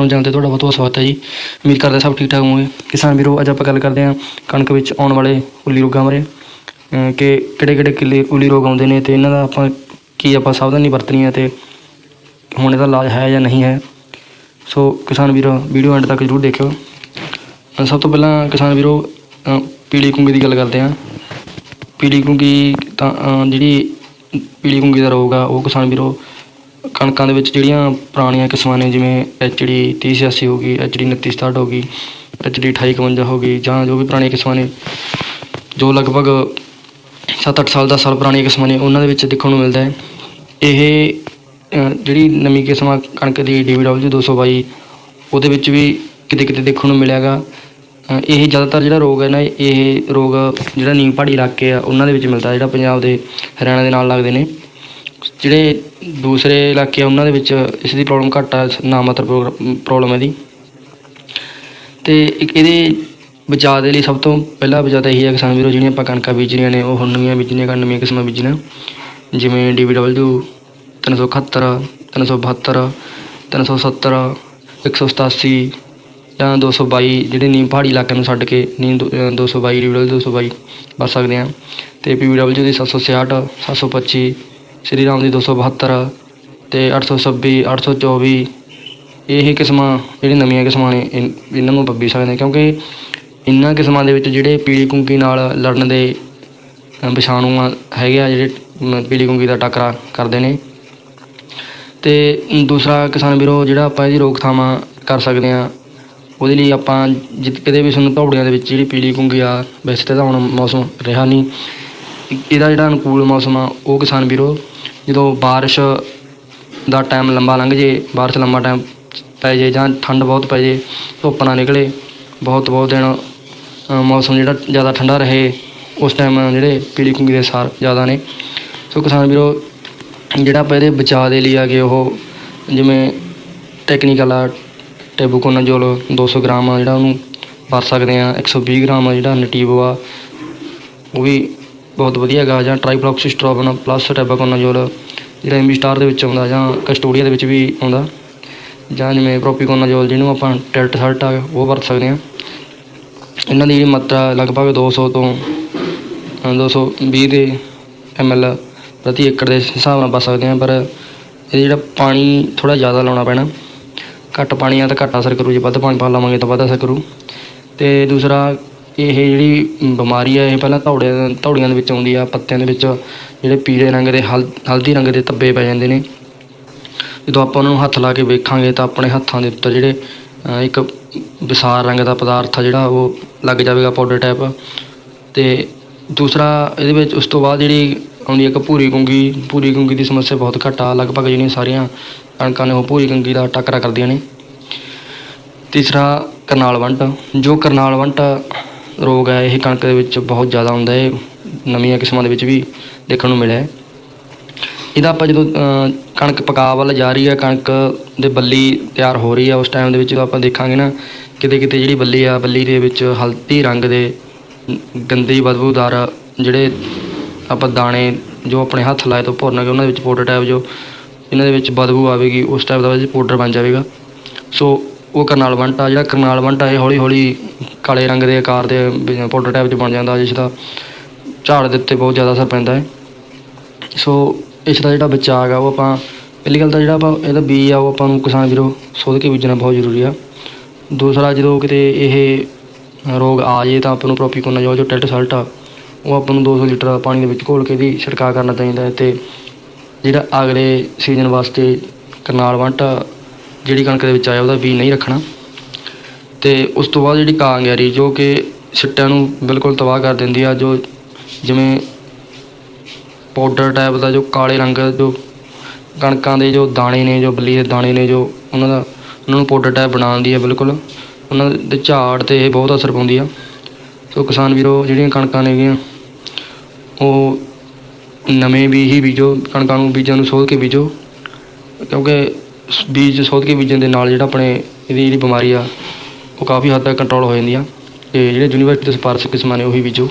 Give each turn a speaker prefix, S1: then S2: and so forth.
S1: ਨੂੰ ਜਾਣਦੇ ਤੁਹਾਡਾ ਬਹੁਤ ਬਹੁਤ ਸਵਾਗਤ ਹੈ ਜੀ। ਉਮੀਦ ਕਰਦਾ ਸਭ ਠੀਕ ਠਾਕ ਹੋਵੋਗੇ। ਕਿਸਾਨ ਵੀਰੋ, ਅੱਜ ਆਪਾਂ ਗੱਲ ਕਰਦੇ ਹਾਂ ਕਣਕ ਵਿੱਚ ਆਉਣ ਵਾਲੇ ਉੱਲੀ ਰੋਗਾਂ ਬਾਰੇ। ਕਿ ਕਿਹੜੇ ਕਿਹੜੇ ਕਿੱਲੇ ਉੱਲੀ ਰੋਗ ਆਉਂਦੇ ਨੇ ਤੇ ਇਹਨਾਂ ਦਾ ਆਪਾਂ ਕੀ ਆਪਾਂ ਸਾਵਧਾਨੀ ਵਰਤਣੀ ਹੈ ਤੇ ਹੁਣ ਇਹਦਾ ਇਲਾਜ ਹੈ ਜਾਂ ਨਹੀਂ ਹੈ। ਸੋ ਕਿਸਾਨ ਵੀਰੋ, ਵੀਡੀਓ ਐਂਡ ਤੱਕ ਜ਼ਰੂਰ ਦੇਖਿਓ। ਸਭ ਤੋਂ ਪਹਿਲਾਂ ਕਿਸਾਨ ਵੀਰੋ ਪੀਲੀ ਕੁੰਗੀ ਦੀ ਗੱਲ ਕਰਦੇ ਹਾਂ। ਪੀਲੀ ਕੁੰਗੀ ਤਾਂ ਜਿਹੜੀ ਪੀਲੀ ਕੁੰਗੀ ਦਾ ਰੋਗ ਆ, ਉਹ ਕਿਸਾਨ ਵੀਰੋ ਕਣਕਾਂ ਦੇ ਵਿੱਚ ਜਿਹੜੀਆਂ ਪੁਰਾਣੀਆਂ ਕਿਸਮਾਂ ਨੇ ਜਿਵੇਂ ਐਚਡੀ 3086 ਹੋ ਗਈ ਐਚਡੀ 2967 ਹੋ ਗਈ ਐਚਡੀ 2851 ਹੋ ਗਈ ਜਾਂ ਜੋ ਵੀ ਪੁਰਾਣੀਆਂ ਕਿਸਮਾਂ ਨੇ ਜੋ ਲਗਭਗ 7-8 ਸਾਲ 10 ਸਾਲ ਪੁਰਾਣੀਆਂ ਕਿਸਮਾਂ ਨੇ ਉਹਨਾਂ ਦੇ ਵਿੱਚ ਦੇਖਣ ਨੂੰ ਮਿਲਦਾ ਹੈ। ਇਹ ਜਿਹੜੀ ਨਵੀਂ ਕਿਸਮ ਆ ਕਣਕ ਦੀ DBW 222 ਉਹਦੇ ਵਿੱਚ ਵੀ ਕਿਤੇ ਕਿਤੇ ਦੇਖਣ ਨੂੰ ਮਿਲਿਆਗਾ। ਅ, ਇਹ ਜ਼ਿਆਦਾਤਰ ਜਿਹੜਾ ਰੋਗ ਹੈ ਨਾ ਇਹ ਰੋਗ ਜਿਹੜਾ ਨੀਮ ਪਹਾੜੀ ਇਲਾਕੇ ਆ ਉਹਨਾਂ ਦੇ ਵਿੱਚ ਮਿਲਦਾ ਜਿਹੜਾ ਪੰਜਾਬ ਦੇ ਹਰਿਆਣਾ ਦੇ ਨਾਲ ਲੱਗਦੇ ਨੇ। ਜਿਹੜੇ ਦੂਸਰੇ ਇਲਾਕੇ ਆ, ਉਹਨਾਂ ਦੇ ਵਿੱਚ ਇਸ ਦੀ ਪ੍ਰੋਬਲਮ ਘੱਟ ਆ ਨਾ ਮਾਤਰ ਪ੍ਰੋਬਲਮ ਹੈ ਦੀ ਤੇ ਇੱਕ ਇਹਦੇ ਬਚਾਅ ਦੇ ਲਈ ਸਭ ਤੋਂ ਪਹਿਲਾ ਬਚਾਅ ਤਾਂ ਇਹੀ ਹੈ ਕਿਸਾਨ ਵੀਰੋ, ਜਿਹੜੀਆਂ ਆਪਾਂ ਕਣਕਾਂ ਬੀਜਣੀਆਂ ਨੇ, ਉਹ ਹੁਣ ਨਵੀਆਂ ਬੀਜਣੀਆਂ ਕਰਨ ਨਵੀਆਂ ਕਿਸਮਾਂ ਬੀਜਣਾ ਜਿਵੇਂ DBW 371 372 370 187 ਜਾਂ 222 ਜਿਹੜੇ ਨੀਮ ਪਹਾੜੀ ਇਲਾਕਿਆਂ ਨੂੰ ਛੱਡ ਕੇ ਨੀਮ ਦੋ- ਅਹ 222 DBW 222 ਵਰਤ ਸਕਦੇ ਹਾਂ ਤੇ PBW ਦੀ 766 725 ਸ਼੍ਰੀ ਰਾਮ ਦੀ 272 ਤੇ 826 824 ਇਹ ਕਿਸਮਾਂ ਜਿਹੜੀ ਨਵੀਆਂ ਕਿਸਮਾਂ ਨੇ ਇਨ- ਇਹਨਾਂ ਨੂੰ ਬੱਬੀ ਸਕਦੇ ਕਿਉਂਕਿ ਇਹਨਾਂ ਕਿਸਮਾਂ ਦੇ ਵਿੱਚ ਜਿਹੜੇ ਪੀਲੀ ਕੁੰਗੀ ਨਾਲ ਲੜਨ ਦੇ ਅ, ਵਿਸ਼ਾਣੂ ਆ ਹੈਗੇ ਆ ਜਿਹੜੇ ਮ, ਪੀਲੀ ਕੁੰਗੀ ਦਾ ਟਾਕਰਾ ਕਰਦੇ ਨੇ। ਤੇ ਦੂਸਰਾ ਕਿਸਾਨ ਵੀਰੋ ਜਿਹੜਾ ਆਪਾਂ ਇਹਦੀ ਰੋਕਥਾਮ ਕਰ ਸਕਦੇ ਆ ਉਹਦੇ ਲਈ ਆਪਾਂ ਜਿੱਤ ਕਿਤੇ ਵੀ ਸਾਨੂੰ ਧੌੜੀਆਂ ਦੇ ਵਿੱਚ ਜਿਹੜੀ ਪੀਲੀ ਕੁੰਗੀ ਆ ਵੈਸੇ ਤਾਂ ਹੁਣ ਮੌਸਮ ਰਿਹਾ ਨਹੀਂ। ਇਹਦਾ ਜਿਹੜਾ ਅਨੁਕੂਲ ਮੌਸਮ ਆ, ਉਹ ਕਿਸਾਨ ਵੀਰੋ, ਜਦੋਂ ਬਾਰਿਸ਼ ਦਾ ਟਾਈਮ ਲੰਬਾ ਲੰਘ ਜੇ, ਬਾਰਿਸ਼ ਲੰਬਾ ਟਾਈਮ ਪੈ ਜੇ ਜਾਂ ਠੰਡ ਬਹੁਤ ਪੈ ਜੇ, ਧੁੱਪ ਨਾ ਨਿਕਲੇ, ਬਹੁਤ ਬਹੁਤ ਦਿਨ ਮੌਸਮ ਜਿਹੜਾ ਜ਼ਿਆਦਾ ਠੰਡਾ ਰਹੇ, ਉਸ ਟਾਈਮ ਜਿਹੜੇ ਪੀਲੀ ਕੁੰਗੀ ਦੇ ਸਾਰ ਜ਼ਿਆਦਾ ਨੇ। ਸੋ ਕਿਸਾਨ ਵੀਰੋ, ਜਿਹੜਾ ਆਪਾਂ ਇਹਦੇ ਬਚਾਅ ਦੇ ਲਈ ਆ ਗਏ ਉਹ ਜਿਵੇਂ ਟੈਕਨੀਕਲ ਆ ਟੈਬੂਕੋਨਾਜੋਲ 200 ਗ੍ਰਾਮ ਆ ਜਿਹੜਾ ਉਹਨੂੰ ਵਰਤ ਸਕਦੇ ਆ 120 ਗ੍ਰਾਮ ਆ ਜਿਹੜਾ ਨਟੀਵੋ ਆ, ਉਹ ਵੀ ਬਹੁਤ ਵਧੀਆ ਹੈਗਾ ਜਾਂ ਟ੍ਰਾਈਫਲੋਕਸੀਸਟ੍ਰੋਬਨ ਪਲੱਸ ਟੈਬਾਕੋਨਾਜੋਲ ਜਿਹੜਾ ਐਮੀ ਸਟਾਰ ਦੇ ਵਿੱਚ ਆਉਂਦਾ ਜਾਂ ਕਸਟੋਡੀਆ ਦੇ ਵਿੱਚ ਵੀ ਆਉਂਦਾ। ਜਾਂ ਜਿਵੇਂ ਪ੍ਰੋਪੀਕੋਨਾਜੋਲ ਜਿਹਨੂੰ ਆਪਾਂ ਟੈਲਟ ਸਲਟ ਆ ਉਹ ਵਰਤ ਸਕਦੇ ਹਾਂ। ਇਹਨਾਂ ਦੀ ਜਿਹੜੀ ਮਾਤਰਾ ਲਗਭਗ 200 ਤੋਂ ਅ, 220 ਦੇ ml ਪ੍ਰਤੀ ਏਕੜ ਦੇ ਹਿਸਾਬ ਨਾਲ ਵਰਤ ਸਕਦੇ ਹਾਂ ਪਰ ਇਹ ਜਿਹੜਾ ਪਾਣੀ ਥੋੜਾ ਜ਼ਿਆਦਾ ਲਾਉਣਾ ਪੈਣਾ। ਘੱਟ ਪਾਣੀ ਆ ਤਾਂ ਘੱਟ ਅਸਰ ਕਰੂ ਜੇ ਵੱਧ ਪਾਣੀ ਪਾ ਲਾਵਾਂਗੇ ਤਾਂ ਵੱਧ ਅਸਰ ਕਰੂ। ਤੇ ਦੂਸਰਾ ਇਹ ਜਿਹੜੀ ਬਿਮਾਰੀ ਆ, ਇਹ ਪਹਿਲਾਂ ਧੌੜੇ ਧੌੜੀਆਂ ਦੇ ਵਿੱਚ ਆਉਂਦੀ ਆ, ਪੱਤਿਆਂ ਦੇ ਵਿੱਚ ਜਿਹੜੇ ਪੀਲੇ ਰੰਗ ਦੇ, ਹਲ, ਹਲਦੀ ਰੰਗ ਦੇ ਧੱਬੇ ਪੈ ਜਾਂਦੇ ਨੇ। ਜਦੋਂ ਆਪਾਂ ਉਹਨਾਂ ਨੂੰ ਹੱਥ ਲਾ ਕੇ ਵੇਖਾਂਗੇ ਤਾਂ ਆਪਣੇ ਹੱਥਾਂ ਦੇ ਉੱਤੇ ਜਿਹੜੇ ਇੱਕ ਵਿਸਾਰ ਰੰਗ ਦਾ ਪਦਾਰਥ ਆ ਜਿਹੜਾ, ਉਹ ਲੱਗ ਜਾਵੇਗਾ ਪਾਊਡਰ ਟਾਈਪ ਤੇ ਦੂਸਰਾ ਇਹਦੇ ਵਿੱਚ ਉਸ ਤੋਂ ਬਾਅਦ ਜਿਹੜੀ ਆਉਂਦੀ ਹੈ ਇੱਕ ਭੂਰੀ ਕੁੰਗੀ ਭੂਰੀ ਕੁੰਗੀ ਦੀ ਸਮੱਸਿਆ ਬਹੁਤ ਘੱਟ ਆ, ਲਗਭਗ ਜਿਹੜੀਆਂ ਸਾਰੀਆਂ ਕਣਕਾਂ ਨੇ ਉਹ ਭੂਰੀ ਕੁੰਗੀ ਦਾ ਟੱਕਰਾ ਕਰਦੀਆਂ ਨੇ। ਤੀਸਰਾ ਕਰਨਾਲ ਵੰਟ ਜੋ ਕਰਨਾਲ ਵੰਟ ਰੋਗ ਹੈ, ਇਹ ਕਣਕ ਦੇ ਵਿੱਚ ਬਹੁਤ ਜ਼ਿਆਦਾ ਹੁੰਦਾ ਹੈ, ਨਵੀਆਂ ਕਿਸਮਾਂ ਦੇ ਵਿੱਚ ਵੀ ਦੇਖਣ ਨੂੰ ਮਿਲਿਆ ਇਹਦਾ ਆਪਾਂ ਜਦੋਂ ਕਣਕ ਪਕਾ ਵੱਲ ਜਾ ਰਹੀ ਹੈ, ਕਣਕ ਦੇ ਬੱਲੀ ਤਿਆਰ ਹੋ ਰਹੀ ਹੈ, ਉਸ ਟਾਈਮ ਦੇ ਵਿੱਚ ਜਦੋਂ ਆਪਾਂ ਦੇਖਾਂਗੇ ਨਾ ਕਿਤੇ ਕਿਤੇ ਜਿਹੜੀ ਬੱਲੀ ਆ, ਬੱਲੀ ਦੇ ਵਿੱਚ ਹਲਦੀ ਰੰਗ ਦੇ ਨ- ਗੰਦੇ ਬਦਬੂਦਾਰ ਜਿਹੜੇ ਆਪਾਂ ਦਾਣੇ ਜੋ ਆਪਣੇ ਹੱਥ ਲਾਏ ਤੋਂ ਭੁੰਨਾਂਗੇ ਉਹਨਾਂ ਦੇ ਵਿੱਚ ਪਾਊਡਰ ਟਾਈਪ ਜੋ ਇਹਨਾਂ ਦੇ ਵਿੱਚ ਬਦਬੂ ਆਵੇਗੀ, ਉਸ ਟਾਈਪ ਦਾ ਪਾਊਡਰ ਬਣ ਜਾਵੇਗਾ। ਸੋ ਉਹ ਕਰਨਾਲ ਵੰਟਾ ਜਿਹੜਾ ਕਰਨਾਲ ਵੰਟਾ ਇਹ ਹੌਲੀ ਹੌਲੀ ਕਾਲੇ ਰੰਗ ਦੇ ਆਕਾਰ ਦੇ ਪਾਊਡਰ ਟਾਈਪ 'ਚ ਬਣ ਜਾਂਦਾ, ਜਿਸ ਦਾ ਝਾੜ ਦੇ ਉੱਤੇ ਬਹੁਤ ਜ਼ਿਆਦਾ ਅਸਰ ਪੈਂਦਾ ਹੈ। ਸੋ ਇਸ ਦਾ ਜਿਹੜਾ ਬਚਾਅ ਹੈਗਾ ਉਹ ਆਪਾਂ ਪਹਿਲੀ ਗੱਲ ਤਾਂ ਜਿਹੜਾ ਆਪਾਂ ਇਹਦਾ ਬੀਜ ਆ, ਉਹ ਆਪਾਂ ਨੂੰ ਕਿਸਾਨ ਵੀਰੋ ਸੋਧ ਕੇ ਬੀਜਣਾ ਬਹੁਤ ਜ਼ਰੂਰੀ ਆ। ਦੂਸਰਾ, ਜਦੋਂ ਕਿਤੇ ਇਹ ਰੋਗ ਆ ਜੇ ਤਾਂ ਆਪਾਂ ਨੂੰ ਪ੍ਰੋਪੀਕੋਨਾਜੋਲ ਜੋ ਟੈਟ ਸਲਟ ਆ, ਉਹ ਆਪਾਂ ਨੂੰ 200 ਲੀਟਰ ਪਾਣੀ ਦੇ ਵਿੱਚ ਘੋਲ ਕੇ ਦੀ ਛਿੜਕਾਅ ਕਰਨਾ ਚਾਹੀਦਾ ਹੈ। ਤੇ ਜਿਹੜਾ ਅਗਲੇ ਸੀਜ਼ਨ ਵਾਸਤੇ ਕਰਨਾਲ ਵੰਟ, ਜਿਹੜੀ ਕਣਕ ਦੇ ਵਿੱਚ ਆਇਆ, ਉਹਦਾ ਬੀਜ ਨਹੀਂ ਰੱਖਣਾ। ਅਤੇ ਉਸ ਤੋਂ ਬਾਅਦ ਜਿਹੜੀ ਕਾਂਗਿਆਰੀ ਜੋ ਕਿ ਸਿੱਟਿਆਂ ਨੂੰ ਬਿਲਕੁਲ ਤਬਾਹ ਕਰ ਦਿੰਦੀ ਆ, ਜੋ ਜਿਵੇਂ ਪਾਊਡਰ ਟਾਈਪ ਦਾ ਜੋ ਕਾਲੇ ਰੰਗ ਜੋ ਕਣਕਾਂ ਦੇ ਜੋ ਦਾਣੇ ਨੇ, ਜੋ ਬੱਲੀ ਦੇ ਦਾਣੇ ਨੇ, ਜੋ ਉਹਨਾਂ ਦਾ, ਉਹਨਾਂ ਨੂੰ ਪਾਊਡਰ ਟਾਈਪ ਬਣਾਉਂਦੀ ਆ ਬਿਲਕੁਲ। ਉਹਨਾਂ ਦੇ ਝਾੜ ਤੇ ਇਹ ਬਹੁਤ ਅਸਰ ਪਾਉਂਦੀ ਆ। ਸੋ ਕਿਸਾਨ ਵੀਰੋ, ਜਿਹੜੀਆਂ ਕਣਕਾਂ ਨੇਗੀਆਂ ਉਹ ਨਵੇਂ ਬੀਜ ਹੀ ਬੀਜੋ, ਕਣਕਾਂ ਨੂੰ ਬੀਜਾਂ ਨੂੰ ਸੋਧ ਕੇ ਬੀਜੋ, ਕਿਉਂਕਿ ਬੀਜ ਸੋਧ ਕੇ ਬੀਜਣ ਦੇ ਨਾਲ ਜਿਹੜਾ ਆਪਣੇ ਇਹਦੀ ਜਿਹੜੀ ਬਿਮਾਰੀ ਆ ਉਹ ਕਾਫੀ ਹੱਦ ਤੱਕ ਕੰਟਰੋਲ ਹੋ ਜਾਂਦੀਆਂ ਅਤੇ ਜਿਹੜੇ ਯੂਨੀਵਰਸਿਟੀ ਦੇ ਸਿਫਾਰਸ਼ ਕਿਸਮਾਂ ਨੇ, ਉਹੀ ਬੀਜੋ।